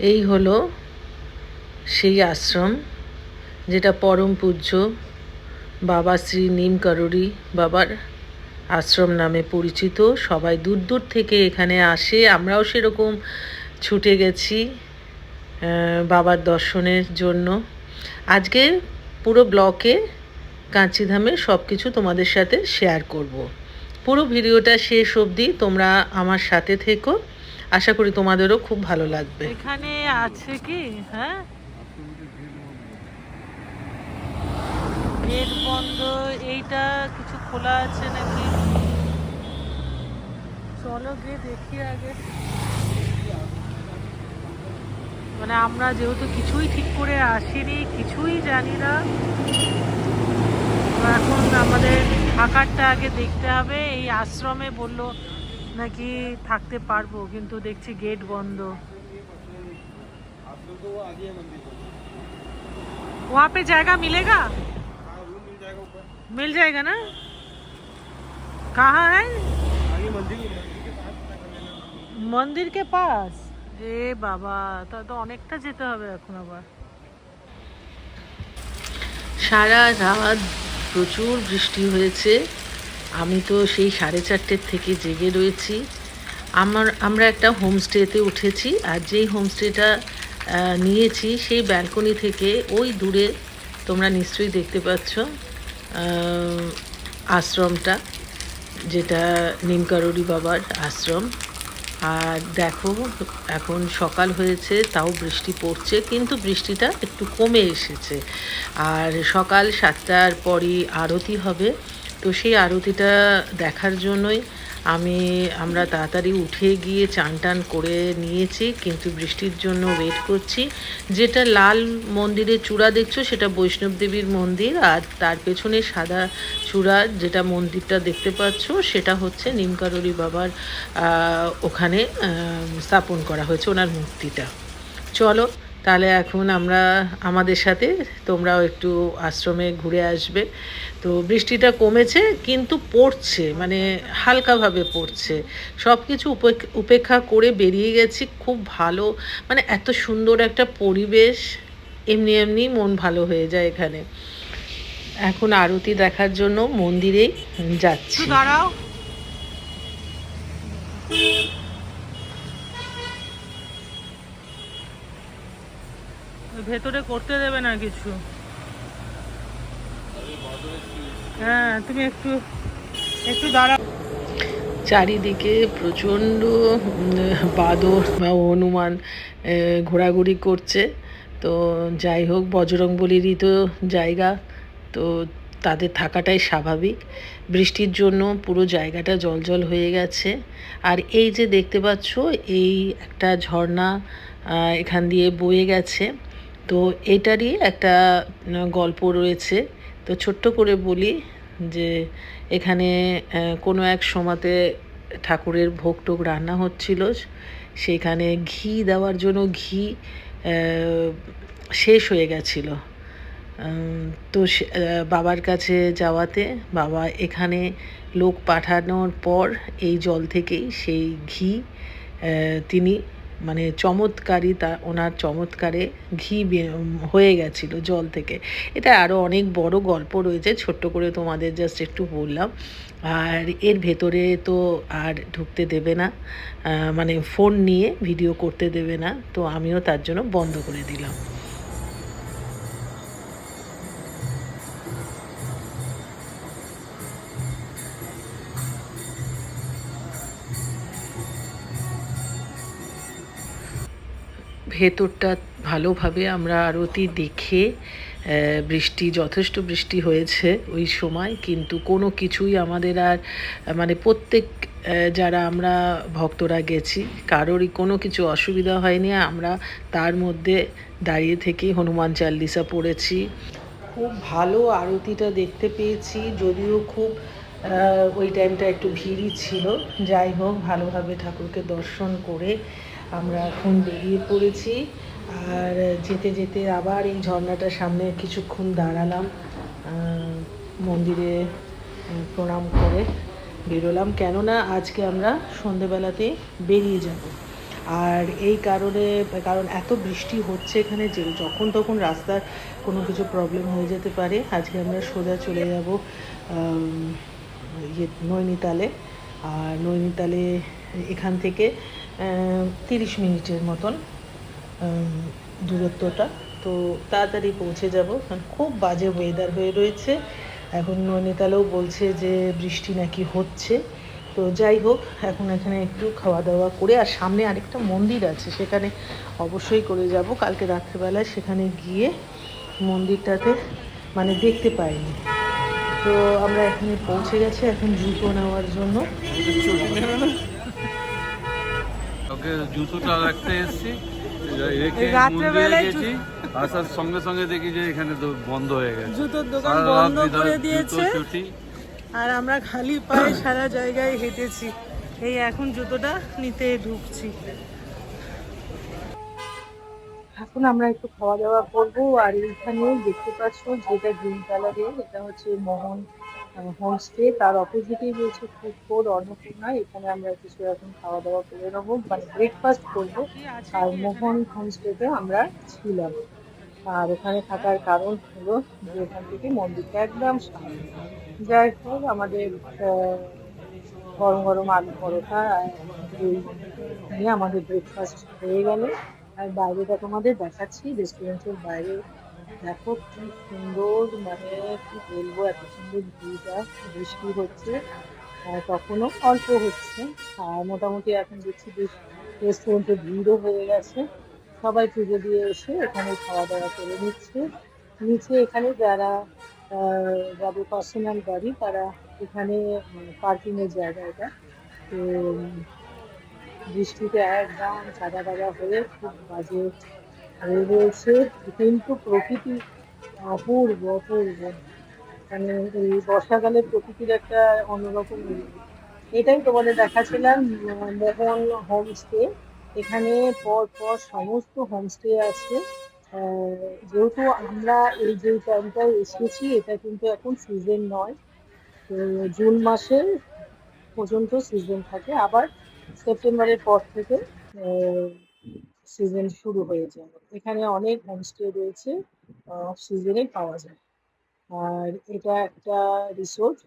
এই হলো সেই আশ্রম, যেটা পরম পূজ্য বাবা শ্রী নিম করুরি বাবার আশ্রম নামে পরিচিত। সবাই দূর দূর থেকে এখানে আসে। আমরাও সেরকম ছুটে গেছি বাবার দর্শনের জন্য। আজকে পুরো ব্লকে কাঞ্চিধামের সব কিছু তোমাদের সাথে শেয়ার করব। পুরো ভিডিওটা শেষ অবধি তোমরা আমার সাথে থেকো। আশা করি তোমাদেরও খুব ভালো লাগবে। এখানে আছে কি? হ্যাঁ? গেট বন্ধ এইটা কিছু খোলা আছে নাকি? চলো গিয়ে দেখি আগে। মানে আমরা যেহেতু কিছুই ঠিক করে আসিনি, কিছুই জানি না। এখন আমাদের থাকারটা আগে দেখতে হবে। এই আশ্রমে বলল নাকি থাকতে পারবো কিন্তু দেখছি গেট বন্ধ वहाँ पे जाएगा मिलेगा मिल जाएगा ना कहाँ है মন্দির কে পাস এ বাবা তা তো অনেকটা যেতে হবে এখন আবার সারা রাত প্রচুর বৃষ্টি হয়েছে আমি তো সেই সাড়ে চারটের থেকে জেগে রয়েছি। আমার, আমরা একটা হোমস্টেতে উঠেছি আর যেই হোমস্টেটা নিয়েছি সেই ব্যালকনি থেকে ওই দূরে তোমরা নিশ্চয়ই দেখতে পাচ্ছ আশ্রমটা, যেটা নিমকারুরি বাবার আশ্রম। আর দেখো, এখন সকাল হয়েছে, তাও বৃষ্টি পড়ছে, কিন্তু বৃষ্টিটা একটু কমে এসেছে। আর সকাল সাতটার পরই আরতি হবে। তো সেই আরতিটা দেখার জন্যই আমি, আমরা তাড়াতাড়ি উঠে গিয়ে চান টান করে নিয়েছি, কিন্তু বৃষ্টির জন্য ওয়েট করছি। যেটা লাল মন্দিরের চূড়া দেখছ, সেটা বৈষ্ণব দেবীর মন্দির, আর তার পেছনে সাদা চূড়া যেটা মন্দিরটা দেখতে পাচ্ছ, সেটা হচ্ছে নিমকারুরি বাবার ওখানে স্থাপন করা হয়েছে ওনার মূর্তিটা। চলো তাহলে এখন আমরা আমাদের সাথে, তোমরাও একটু আশ্রমে ঘুরে আসবে। তো বৃষ্টিটা কমেছে, কিন্তু পড়ছে মানে হালকাভাবে পড়ছে। সব কিছু উপেক- উপেক্ষা করে বেরিয়ে গেছি, খুব ভালো মানে এত সুন্দর একটা পরিবেশ, এমনি এমনি মন ভালো হয়ে যায় এখানে। এখন আরতি দেখার জন্য মন্দিরেই যাচ্ছি। দাঁড়াও। ভেতরে করতে দেবে না কিছু। হ্যাঁ তুমি একটু একটু দাঁড়াও। চারিদিকে প্রচণ্ড বাদর বা হনুমান ঘোরাঘুরি করছে। তো যাই হোক, বজরংবলিরই তো জায়গা। তো তাদের থাকাটাই স্বাভাবিক। বৃষ্টির জন্য পুরো জায়গাটা জলজল হয়ে গেছে। আর এই যে দেখতে পাচ্ছ, এই একটা ঝর্ণা এখান দিয়ে বয়ে গেছে। তো এটারই একটা গল্প রয়েছে। তো ছোট্ট করে বলি যে এখানে কোনো এক সময়তে ঠাকুরের ভোগ টোগ রান্না হচ্ছিল। সেখানে ঘি দেওয়ার জন্য ঘি শেষ হয়ে গেছিল। তো বাবার কাছে যাওয়াতে বাবা এখানে লোক পাঠানোর পর এই জল থেকেই সেই ঘি তিনি মানে চমৎকারই তা, ওনার চমৎকারে ঘি হয়ে গেছিল জল থেকে। এটা আরও অনেক বড় গল্প রয়েছে, ছোট্ট করে তোমাদের জাস্ট একটু বললাম। আর এর ভেতরে তো আর ঢুকতে দেবে না মানে ফোন নিয়ে ভিডিও করতে দেবে না, তো আমিও তার জন্য বন্ধ করে দিলাম। ভেতরটা ভালোভাবে আমরা আরতি দেখে বৃষ্টি, যথেষ্ট বৃষ্টি হয়েছে ওই সময়, কিন্তু কোনো কিছুই আমাদের আর মানে প্রত্যেক যারা আমরা ভক্তরা গেছি, কারোরই কোনো কিছু অসুবিধা হয়নি। আমরা তার মধ্যে দাঁড়িয়ে থেকে হনুমান চাল্লিশা পড়েছি। খুব ভালো আরতিটা দেখতে পেয়েছি, যদিও খুব ওই টাইমটা একটু ভিড়ই ছিল। যাই হোক, ভালোভাবে ঠাকুরকে দর্শন করে আমরা এখন বেরিয়ে পড়েছি আর যেতে যেতে আবার এই ঝর্ণাটার সামনে কিছুক্ষণ দাঁড়ালাম মন্দিরে প্রণাম করে বেরোলাম। কেননা আজকে আমরা সন্ধেবেলাতে বেরিয়ে যাব। আর এই কারণে, কারণ এত বৃষ্টি হচ্ছে এখানে যে যখন তখন রাস্তার কোনো কিছু প্রবলেম হয়ে যেতে পারে। আজকে আমরা সোজা চলে যাব ইয়ে নৈনিতালে। আর নৈনিতালে এখান থেকে তিরিশ মিনিটের মতন দূরত্বটা। তো তাড়াতাড়ি পৌঁছে যাব। কারণ খুব বাজে ওয়েদার হয়ে রয়েছে। এখন নৈনিতালেও বলছে যে বৃষ্টি নাকি হচ্ছে। তো যাই হোক, এখন এখানে একটু খাওয়া দাওয়া করে, আর সামনে আরেকটা মন্দির আছে, সেখানে অবশ্যই করে যাব। কালকে রাত্রেবেলায় সেখানে গিয়ে মন্দিরটাতে মানে দেখতে পাইনি। তো আমরা এখানে পৌঁছে গেছি, এখন জুতো নেওয়ার জন্য। জুতোটা রাখতে এসেছি। রেখে মন্দিরে গেছি। আসার সঙ্গে সঙ্গে দেখি যে এখানে তো বন্ধ হয়ে গেছে। জুতোর দোকান বন্ধ করে দিয়েছে। আর আমরা খালি পায়ে সারা জায়গায় হেঁটেছি। এই এখন জুতোটা নিতে ঢুকছি। এখন আমরা একটু খাওয়া দাওয়া করব। আর এইখানে দেখতে পাচ্ছ যেটা গ্রিন কালারের এটা হচ্ছে মোহন হোমস্টে তার অপোজিটেই রয়েছে ফুড কোর্ট অন্নপূর্ণা। এখানে আমরা কিছু এখন খাওয়া দাওয়া করে নেব মানে ব্রেকফাস্ট করব। আর মোহন হোমস্টেতে আমরা ছিলাম। আর ওখানে থাকার কারণ হলো যে এখান থেকে মন্দিরটা একদম সামনে। যাই হোক, আমাদের গরম গরম আলু পরোটা, আর নিয়ে আমাদের ব্রেকফাস্ট হয়ে গেল। আর বাইরেটা তোমাদের দেখাচ্ছি রেস্টুরেন্টের বাইরে। দেখো কি সুন্দর মানে কি বলব, এত সুন্দর ভিউটা বৃষ্টি হচ্ছে তখনও অল্প হচ্ছে। আর মোটামুটি এখন দেখছি বেশ রেস্টুরেন্টে ভিড়ও হয়ে গেছে। সবাই পুজো দিয়ে এসে এখানে খাওয়া দাওয়া করে নিচ্ছে। নিচে এখানে যারা যাদের পার্সোনাল গাড়ি, তারা এখানে পার্কিং এর জায়গা এটা। তো বৃষ্টিতে একদম সাদা কাদা হয়ে খুব বাজে হয়ে রয়েছে কিন্তু প্রকৃতি অপূর্ব অপূর্ব। মানে এই বর্ষাকালে প্রকৃতির একটা অন্যরকম। এটাই তোমাদের দেখাচ্ছিলাম মোহন হোমস্টে এখানে পর পর সমস্ত হোমস্টে আছে। যেহেতু আমরা এই যে টাইমটায় এসেছি, এটা কিন্তু এখন সিজন নয়। তো জুন মাসে পর্যন্ত সিজন থাকে। আবার সেপ্টেম্বরের পর থেকে সিজন শুরু হয়ে যায় এখানে অনেক হোমস্টে রয়েছে অফ সিজনে পাওয়া যায়। আর এটা একটা রিসোর্ট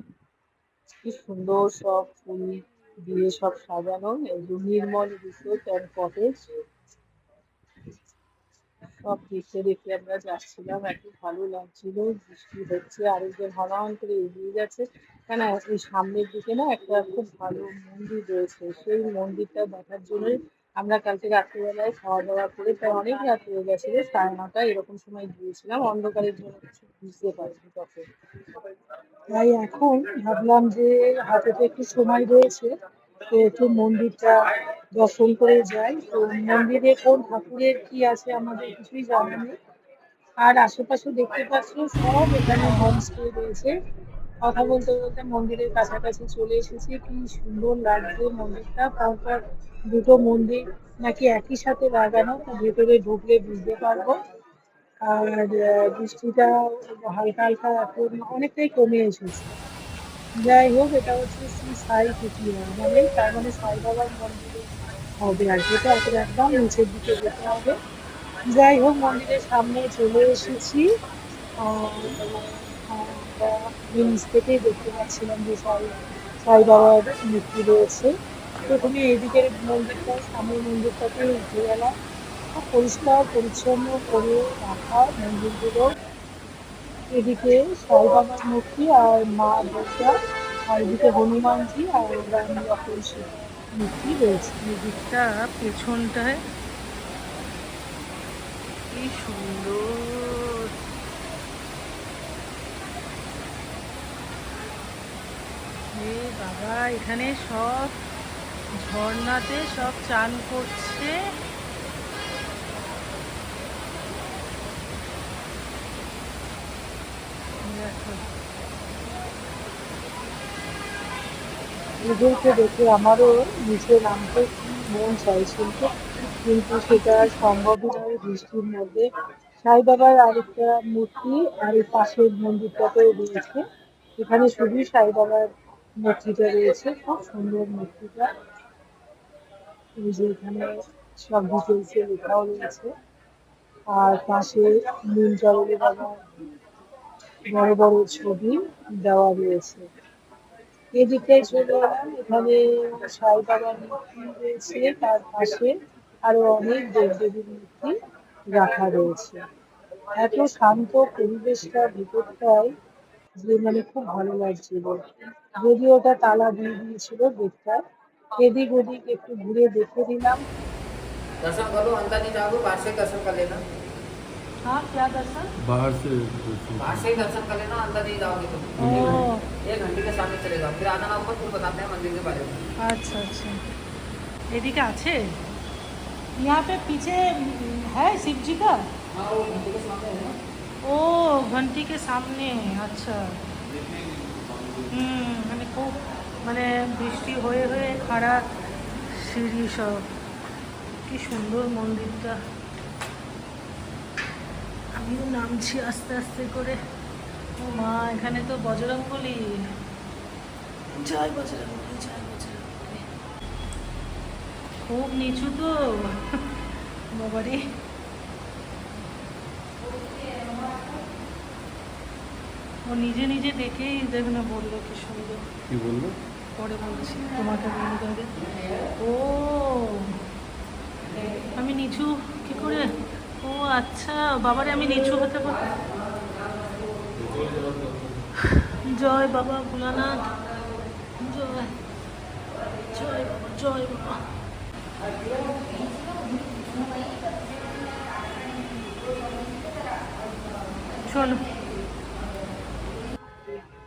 কি সুন্দর সব ফুল দিয়ে সব সাজানো একদম নির্মল রিসোর্ট অ্যান্ড কটেজ সব দেখতে দেখতে আমরা যাচ্ছিলাম, এত ভালো লাগছিল, বৃষ্টি হচ্ছে, আরেকজন হনহন করে এগিয়ে যাচ্ছে কেন, এই সামনের দিকে না একটা খুব ভালো মন্দির রয়েছে, সেই মন্দিরটা দেখার জন্যই আমরা কালকে রাত্রিবেলায় খাওয়া দাওয়া করে প্রায় অনেক রাত হয়ে গেছিল, সাড়ে নটা এরকম সময় গিয়েছিলাম। অন্ধকারের জন্য কিছু বুঝতে পারিনি তখন তাই এখন ভাবলাম যে হাতে তো একটু সময় রয়েছে, তো একটু মন্দিরটা দর্শন করে যাই। তো মন্দিরে কোন ঠাকুরের কি আছে আমাদের কিছুই জানা নেই। আর আশেপাশে দেখতে পাচ্ছ সব এখানে হোমস্টে রয়েছে। কথা বলতে বলতে মন্দিরের কাছাকাছি চলে এসেছি। কি সুন্দর লাগছে মন্দিরটা। পরপর দুটো মন্দির নাকি একই সাথে লাগানো ভেতরে ঢুকলে বুঝতে পারব। আর বৃষ্টিটা হালকা হালকা এখন অনেকটাই কমে এসেছে। যাই হোক, এটা হচ্ছে শ্রী সাই কুটিয়া মানে তার মানে সাই বাবার মন্দিরে হবে আর এটা এখন একদম নিচের দিকে যেতে হবে। যাই হোক, মন্দিরের সামনে চলে এসেছি। নিচ থেকেই দেখতে পাচ্ছিলাম যে সাই সাই বাবার মূর্তি রয়েছে। প্রথমে এদিকের মন্দিরটা, সামনের মন্দিরটাতে উঠে গেলাম খুব পরিষ্কার, পরিচ্ছন্ন করে রাখা মন্দিরগুলো। এদিকে সাই বাবার মূর্তি আর মা দুর্গা, আর এদিকে হনুমানজি আর রাম লক্ষ্মণ মূর্তি রয়েছে। এদিকটা পেছনটায়। কি সুন্দর। বাবা, এখানে সব ঝর্ণাতে সব চান করছে। এদেরকে দেখে আমারও নিচে নামতে মন চাইছিল, কিন্তু সেটা সম্ভবই নয় বৃষ্টির মধ্যে। সাই বাবার আরেকটা মূর্তি আর পাশের মন্দিরটাতেও রয়েছে। এখানে শুধু সাই বাবার মূর্তিটা রয়েছে, খুব সুন্দর মূর্তিটা এই যে এখানে সব ডিটেলসে লেখাও রয়েছে। আর পাশে নীল জলের বাবা বড় বড় ছবি দেওয়া রয়েছে। এদিকটাই চলে এখানে সাই বাবার মূর্তি রয়েছে, তার পাশে আরও অনেক দেবদেবীর মূর্তি রাখা রয়েছে। এত শান্ত পরিবেশটা ভিতরটায় যে মানে খুব ভালো লাগছিল যদিও ওটা তালা দিয়ে দিয়েছিল গেটটা এদিক ওদিক একটু ঘুরে দেখে দিলাম दर्शन करो अंदर नहीं जाओगे बाहर से ही दर्शन कर लेना হ্যাঁ क्या दर्शन बाहर से बाहर से ही दर्शन कर लेना अंदर नहीं जाओगे तुम ओ एक घंटे के सामने चले जाओ फिर आना ना ऊपर फिर बताते हैं मंदिर के बारे में अच्छा अच्छा এদিকে আছে यहाँ पे पीछे है शिव जी का हाँ वो घंटे के सामने है ना ও, ঘন্টি কে সামনে আচ্ছা। হুম মানে খুব মানে বৃষ্টি হয়ে হয়ে খাড়া সিঁড়ি সব। কি সুন্দর মন্দিরটা। আমিও নামছি আস্তে আস্তে করে। ও মা, এখানে তো বজরঙ্গলি জয় বজরঙ্গলি জয় বজরঙ্গলি খুব নিচু তো। বাবারে ও নিজে নিজে দেখেই দেখ না বলল কি সুন্দর। কি বলল? পরে বলছি তোমাকে বলতে হবে ও আমি নিচু কি করে? ও আচ্ছা বাবারে আমি নিচু হতে পারি জয় বাবা ভোলানাথ জয় জয় বাবা জয় বাবা। চলো।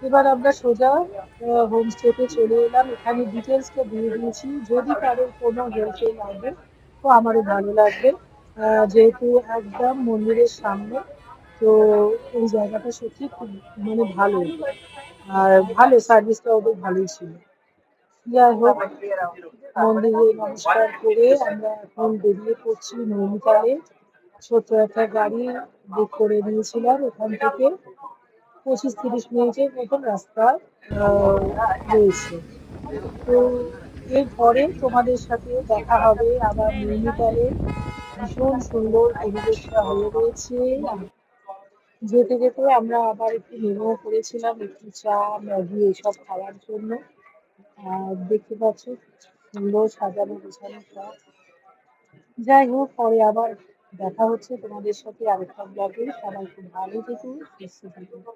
এবার আমরা সোজা হোমস্টেতে চলে এলাম। এখানে ডিটেলসটা দিয়ে দিয়েছি। যদি কারোর কোনো হেল্পে লাগে, তো আমারও ভালো লাগবে। যেহেতু একদম মন্দিরের সামনে, তো এই জায়গাটা সত্যি খুব মানে ভালো। আর ভালো সার্ভিসটা ওদের ভালোই ছিল। যাই হোক, মন্দিরে নমস্কার করে আমরা এখন বেরিয়ে পড়ছি নৈনিতালে। ছোট্ট একটা গাড়ি বুক করে নিয়েছিলাম এখান থেকে। পঁচিশ তিরিশ মিনিটের মতন রাস্তা রয়েছে। তো এরপরে তোমাদের সাথে দেখা হবে আবার নৈনিতালে। ভীষণ সুন্দর পরিবেশটা হয়ে রয়েছে। যেতে যেতে আমরা আবার একটু নেমেও করেছিলাম, একটু চা, ম্যাগি এসব খাওয়ার জন্য। আর দেখতে পাচ্ছ, সুন্দর সাজানো গোছানো সব যাই হোক, পরে আবার দেখা হচ্ছে তোমাদের সাথে আরেকটা ব্লগে সবাই খুব ভালো থেকো, সুস্থ থেকো।